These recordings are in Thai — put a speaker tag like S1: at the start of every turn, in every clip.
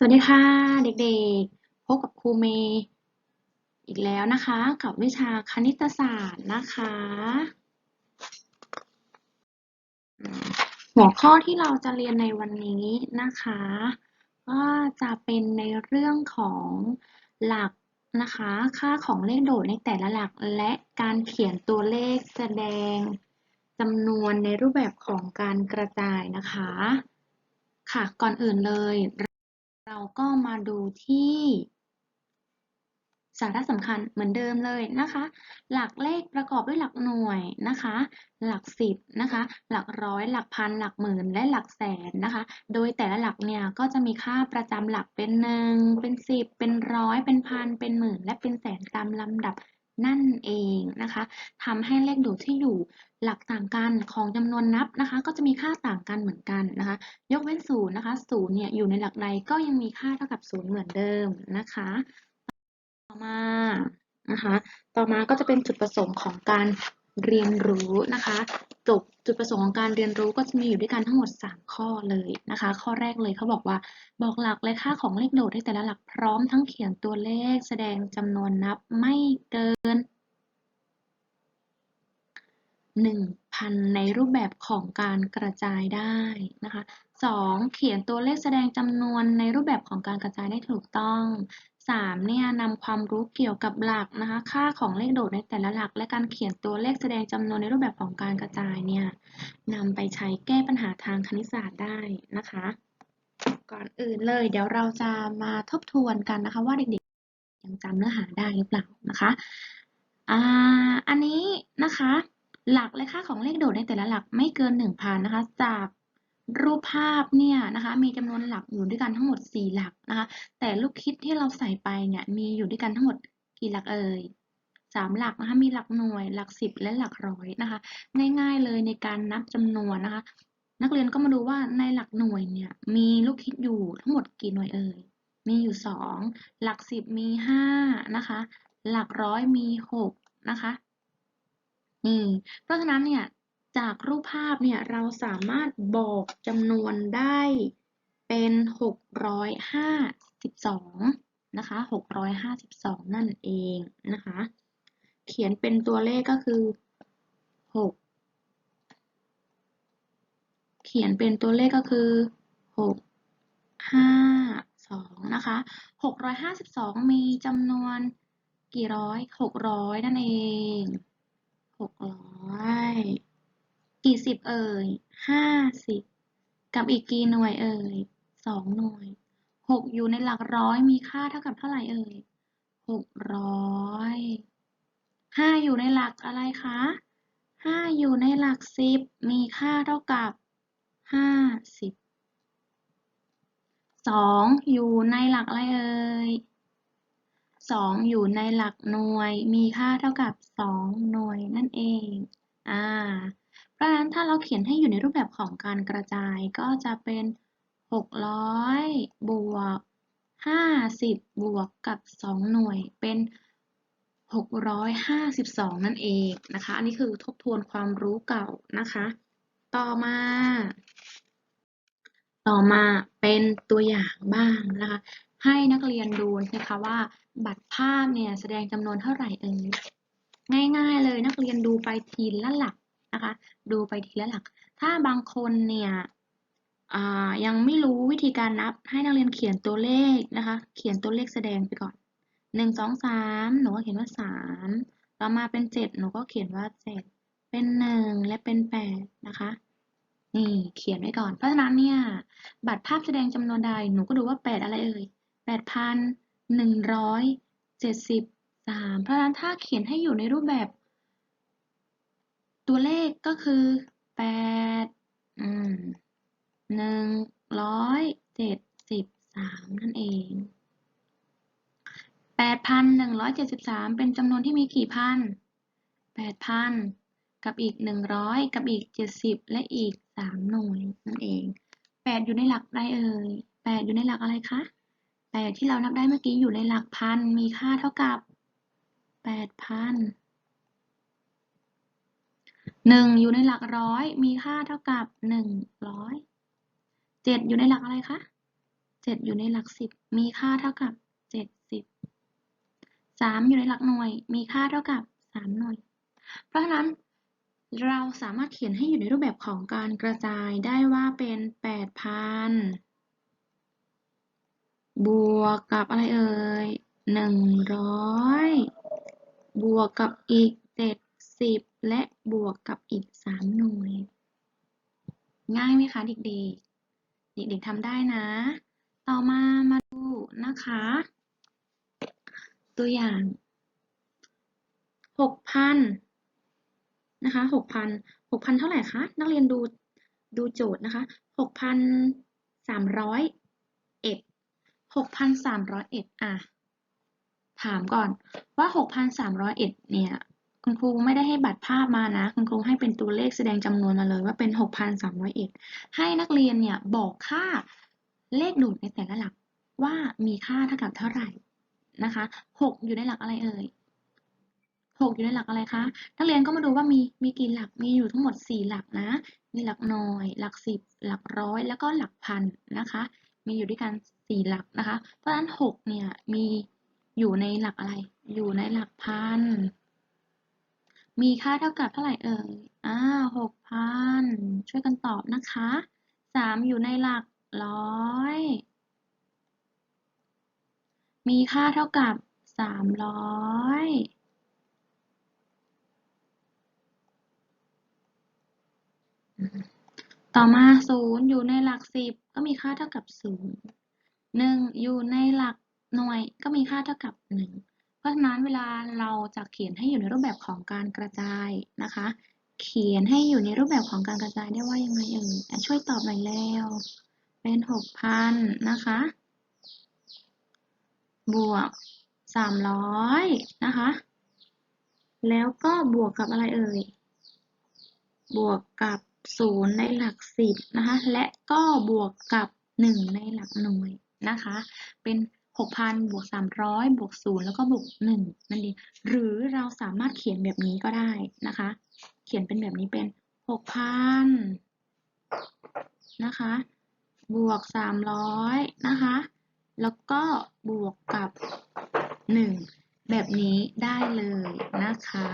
S1: สวัสดีค่ะเด็กๆ พบกับครูเมย์อีกแล้วนะคะ กับวิชาคณิตศาสตร์นะคะ หัวข้อที่เราจะเรียนในวันนี้นะคะ ก็จะเป็นในเรื่องของหลักนะคะ ค่าของเลขโดดในแต่ละหลักและการเขียนตัวเลขแสดงจำนวนในรูปแบบของการกระจายนะคะ ค่ะก่อนอื่นเลย เราก็มาดูที่สาระสำคัญเหมือนเดิมเลยนะคะ หลักเลขประกอบด้วยหลักหน่วยนะคะ หลักสิบนะคะ หลักร้อย หลักพัน หลักหมื่น และหลักแสนนะคะ โดยแต่ละหลักเนี่ยก็จะมีค่าประจำหลักเป็นหนึ่งเป็นสิบเป็นร้อย เป็นพัน เป็นหมื่น และเป็นแสนตามลำดับ นั่นเองนะคะทำให้เลขโดดที่อยู่หลักต่างกันของจำนวนนับนะคะ ก็จะมีค่าต่างกันเหมือนกันนะคะ ยกเว้นศูนย์นะคะศูนย์เนี่ยอยู่ในหลักใดก็ยังมีค่าเท่ากับศูนย์เหมือนเดิมนะคะ ต่อมานะคะ ต่อมาก็จะเป็นจุดประสงค์ของการเรียนรู้นะคะ จบจุดประสงค์ของการเรียนรู้ก็จะมีอยู่ด้วยกันทั้งหมด 3 ข้อเลยนะคะ ข้อแรกเลยเขาบอกว่าบอกหลักและค่าของเลขโดดให้แต่ละหลักพร้อมทั้งเขียนตัวเลขแสดงจำนวนนับไม่เกิน 1,000 ในรูปแบบของการกระจายได้นะคะ 2. เขียนตัวเลขแสดงจำนวนในรูปแบบของการกระจายได้ถูกต้อง 3. เนี่ยนำความรู้เกี่ยวกับหลักนะคะ ค่าของเลขโดดในแต่ละหลัก และการเขียนตัวเลขแสดงจำนวนในรูปแบบของการกระจายเนี่ยนำไปใช้แก้ปัญหาทางคณิตศาสตร์ได้นะคะ ก่อนอื่นเลยเดี๋ยวเราจะมาทบทวนกันนะคะว่าเด็กๆยังจำเนื้อหาได้หรือเปล่านะคะอ่าอันนี้นะคะ หลักและค่าของเลขโดดในแต่ละหลักไม่เกิน 1,000นะคะจาก รูปภาพเนี่ยนะคะมีจำนวนหลักอยู่ด้วยกันทั้งหมด 4 หลักนะคะแต่ลูกคิดที่เราใส่ไปเนี่ยมีอยู่ด้วยกันทั้งหมดกี่หลักเอ่ยสามหลักนะคะมีหลักหน่วยหลักสิบและหลักร้อยนะคะง่ายๆเลยในการนับจำนวนนะคะ นักเรียนก็มาดูว่าในหลักหน่วยเนี่ยมีลูกคิดอยู่ทั้งหมดกี่หน่วยเอ่ยมีอยู่สองหลักสิบมีห้านะคะหลักร้อยมีหกนะคะนี่เพราะฉะนั้นเนี่ย จากรูปภาพเนี่ยเราสามารถบอกจำนวนได้เป็น 652 นะคะ 652 นั่นเองนะคะ เขียนเป็นตัวเลขก็คือ 6 เขียนเป็นตัวเลขก็คือ 6 5 2 นะคะ 652 มีจำนวนกี่ร้อย 600 นั่นเอง 600 สิบเอ่ยห้าสิบกับอีกกี่หน่วยเอ่ยสองหน่วยหกอยู่ในหลักร้อยมีค่าเท่ากับเท่าไหร่เอ่ยหกร้อยห้าอยู่ในหลักอะไรคะห้าอยู่ในหลักสิบมีค่าเท่ากับห้าสิบสองอยู่ในหลักอะไรเอ่ยสองอยู่ในหลักหน่วยมีค่าเท่ากับสองหน่วยนั่นเอง อ่า เพราะฉะนั้นถ้าเราเขียนให้อยู่ในรูปแบบของการกระจายก็จะเป็น 600 บวก 50 บวกกับ 2 หน่วยเป็น 652 นั่นเองนะคะ อันนี้คือทบทวนความรู้เก่านะคะ ต่อมา ต่อมาเป็นตัวอย่างบ้างนะคะ ให้นักเรียนดูนะคะว่าบัตรภาพเนี่ยแสดงจำนวนเท่าไหร่เอ่ยง่ายๆเลยนักเรียนดูไปทีละหลัก นะคะ ดูไปทีละหลัก ถ้าบางคนเนี่ยยังไม่รู้วิธีการนับให้นักเรียนเขียนตัวเลขนะคะ เขียนตัวเลขแสดงไปก่อนหนึ่งสองสามหนูก็เขียนว่าสามต่อมาเป็นเจ็ดหนูก็เขียนว่าเจ็ดเป็นหนึ่งและเป็นแปดนะคะนี่เขียนไว้ก่อนเพราะฉะนั้นเนี่ยบัตรภาพแสดงจำนวนใดหนูก็ดูว่าแปดอะไรเอ่ยแปดพันหนึ่งร้อยเจ็ดสิบสามเพราะฉะนั้นถ้าเขียนให้อยู่ในรูปแบบ ตัวเลขก็คือแปดอืมหนึ่งร้อยเจ็ดสิบสามนั่นเองแปดพันหนึ่งร้อยเจ็ดสิบสามเป็นจำนวนที่มีกี่พันแปดพันกับอีกหนึ่งร้อยกับอีกเจ็ดสิบและอีกสามหน่วยนั่นเองแปดอยู่ในหลักใดเอ่ยแปดอยู่ในหลักอะไรคะแปดที่เรานับได้เมื่อกี้อยู่ในหลักพันมีค่าเท่ากับแปดพัน หนึ่งอยู่ในหลักร้อย มีค่าเท่ากับหนึ่งร้อยเจ็ดอยู่ในหลักอะไรคะเจ็ดอยู่ในหลักสิบมีค่าเท่ากับเจ็ดสิบสามอยู่ในหลักหน่วย มีค่าเท่ากับสามหน่วย เพราะฉะนั้นเราสามารถเขียนให้อยู่ในรูปแบบของการกระจายได้ว่าเป็นแปดพันบวกกับอะไรเอ่ยหนึ่งร้อยบวกกับอีกเจ็ดสิบ และบวกกับอีกสามหน่วย ง่ายไหมคะเด็กๆ เด็กๆทำได้นะ ต่อมามาดูนะคะ ตัวอย่างหกพันนะคะหกพันหกพันเท่าไหร่คะ นักเรียนดูดูโจทย์นะคะหกพันสามร้อยเอ็ดหกพันสามร้อยเอ็ดอะ ถามก่อนว่าหกพันสามร้อยเอ็ดเนี่ย คุณครูไม่ได้ให้บัตรภาพมานะ คุณครูให้เป็นตัวเลขแสดงจำนวนมาเลยว่าเป็นหกพันสามร้อยเอ็ดให้นักเรียนเนี่ยบอกค่าเลขดูดในแต่ละหลักว่ามีค่าเท่ากับเท่าไหร่นะคะหกอยู่ในหลักอะไรเอ่ยหกอยู่ในหลักอะไรคะ นักเรียนก็มาดูว่ามีมีกี่หลัก มีอยู่ทั้งหมดสี่หลักนะ มีหลักหน่วย หลักสิบหลักร้อย แล้วก็หลักพันนะคะ มีอยู่ด้วยกันสี่หลักนะคะ เพราะฉะนั้นหกเนี่ยมีอยู่ในหลักอะไร อยู่ในหลักพัน มีค่าเท่ากับเท่าไหร่เอ่ย อ่าหกพันช่วยกันตอบนะคะสามอยู่ในหลักร้อย มีค่าเท่ากับสามร้อยต่อมาศูนย์อยู่ในหลักสิบก็มีค่าเท่ากับศูนย์หนึ่งอยู่ในหลักหน่วยก็มีค่าเท่ากับหนึ่ง เพราะฉะนั้นเวลาเราจะเขียนให้อยู่ในรูปแบบของการกระจายนะคะ เขียนให้อยู่ในรูปแบบของการกระจายได้ว่ายังไงเอ่ยอะช่วยตอบหน่อยแล้ว เป็นหกพันนะคะ บวกสามร้อยนะคะ แล้วก็บวกกับอะไรเอ่ย บวกกับศูนย์ในหลักสิบนะคะ และก็บวกกับหนึ่งในหลักหน่วยนะคะ เป็น หกพันบวกสามร้อยบวกศูนย์แล้วก็บวกหนึ่งนั่นเอง หรือเราสามารถเขียนแบบนี้ก็ได้นะคะ เขียนเป็นแบบนี้เป็นหกพันนะคะ บวกสามร้อยนะคะ แล้วก็บวกกับหนึ่งแบบนี้ได้เลยนะคะ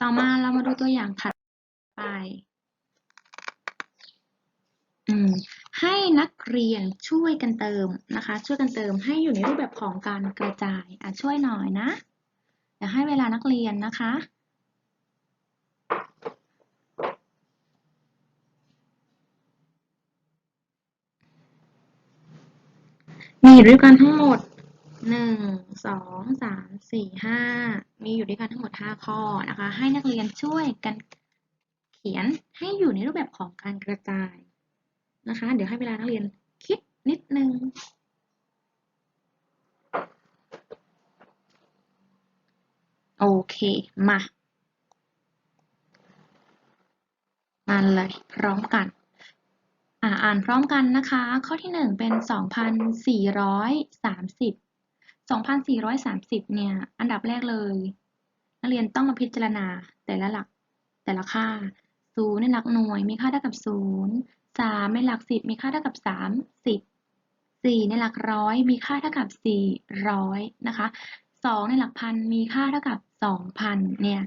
S1: ต่อมาเรามาดูตัวอย่างถัดไป อืม ให้นักเรียนช่วยกัน เติมนะคะ ช่วยกันเติมให้อยู่ในรูปแบบของการกระจายอะช่วยหน่อยนะเดี๋ยวให้เวลานักเรียนนะคะมีอยู่ด้วยกันทั้งหมดหนึ่งสองสามสี่ห้ามีอยู่ด้วยกันทั้งหมดห้าข้อนะคะ ให้นักเรียนช่วยกันเขียนให้อยู่ในรูปแบบของการกระจายนะคะ เดี๋ยวให้เวลานักเรียนคิด นิดนึง โอเค มา มาเลย พร้อมกัน อ่าอ่านพร้อมกันนะคะ ข้อที่หนึ่งเป็นสองพันสี่ร้อยสามสิบสองพันสี่ร้อยสามสิบเนี่ย อันดับแรกเลย นักเรียนต้องมาพิจารณาแต่ละหลักแต่ละค่าศูนย์ในหลักหน่วยมีค่าเท่ากับศูนย์สามในหลักสิบมีค่าเท่ากับสามสิบสี่ในหลักร้อยมีค่าเท่ากับสี่ร้อยนะคะสองในหลักพันมีค่าเท่ากับสองพันเนี่ย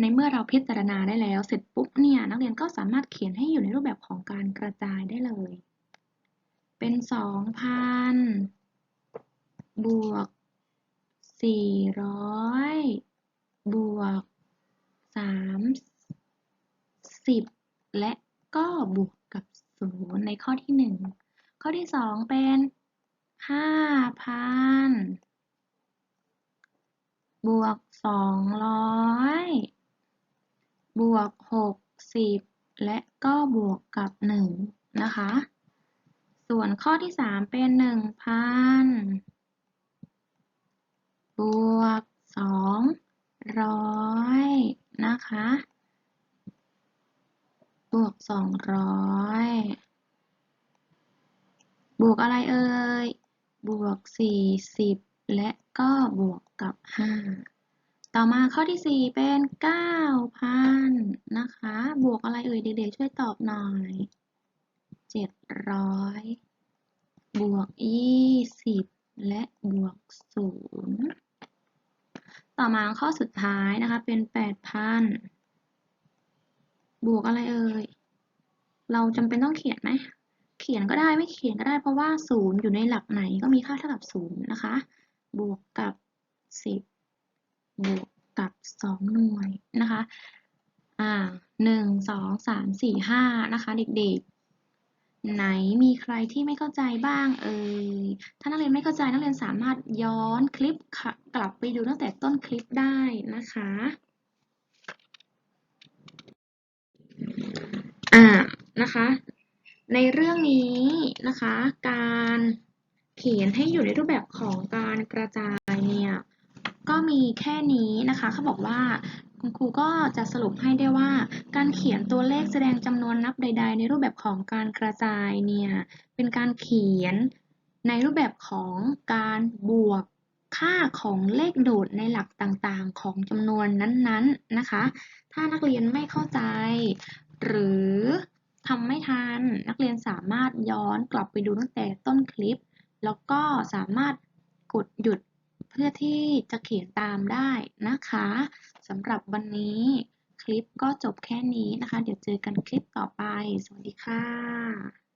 S1: ในเมื่อเราพิจารณาได้แล้ว เสร็จปุ๊บเนี่ยนักเรียนก็สามารถเขียนให้อยู่ในรูปแบบของการกระจายได้เลย เป็นสองพันบวกสี่ร้อยบวกสามสิบและก็บวกกับศูนย์ในข้อที่หนึ่งข้อที่สองเป็น ห้าพันบวกสองร้อยบวกหกสิบและก็บวกกับหนึ่งนะคะ ส่วนข้อที่สามเป็นหนึ่งพันบวกสองร้อยนะคะ บวกสองร้อยบวกอะไรเอ่ย บวกสี่สิบและก็บวกกับห้าต่อมาข้อที่ 4 เป็น 9,000 นะคะ บวกอะไรเอ่ยเด็กๆช่วยตอบหน่อย 700 บวก 20 และบวก 0 ต่อมาข้อสุดท้ายนะคะเป็น 8,000 บวกอะไรเอ่ย เราจำเป็นต้องเขียนไหม ขียนก็ได้ไม่เขียนก็ได้เพราะว่า 0 อยู่ในหลักไหนก็มีค่าเท่ากับ 0 นะคะ บวกกับ 10 บวกกับ 2 หน่วยนะคะ อ่าหนึ่งสองสามสี่ห้านะคะเด็กๆ ไหนมีใครที่ไม่เข้าใจบ้างเอ่ยถ้านักเรียนไม่เข้าใจนักเรียนสามารถย้อนคลิปค่ะกลับไปดูตั้งแต่ต้นคลิปได้นะคะอ่านะคะ ในเรื่องนี้นะคะ การเขียนให้อยู่ในรูปแบบของการกระจายเนี่ยก็มีแค่นี้นะคะเขาบอกว่าคุณครูก็จะสรุปให้ได้ว่า การเขียนตัวเลขแสดงจำนวนนับใด ๆ ในรูปแบบของการกระจายเนี่ยเป็นการเขียนในรูปแบบของการบวกค่าของเลขโดดในหลักต่างๆ ของจำนวนนั้นๆนะคะ ถ้านักเรียนไม่เข้าใจ หรือ ทำไม่ทัน นักเรียนสามารถย้อนกลับไปดูตั้งแต่ต้นคลิป แล้วก็สามารถกดหยุดเพื่อที่จะเขียนตามได้นะคะสำหรับวันนี้คลิปก็จบแค่นี้นะคะ เดี๋ยวเจอกันคลิปต่อไป สวัสดีค่ะ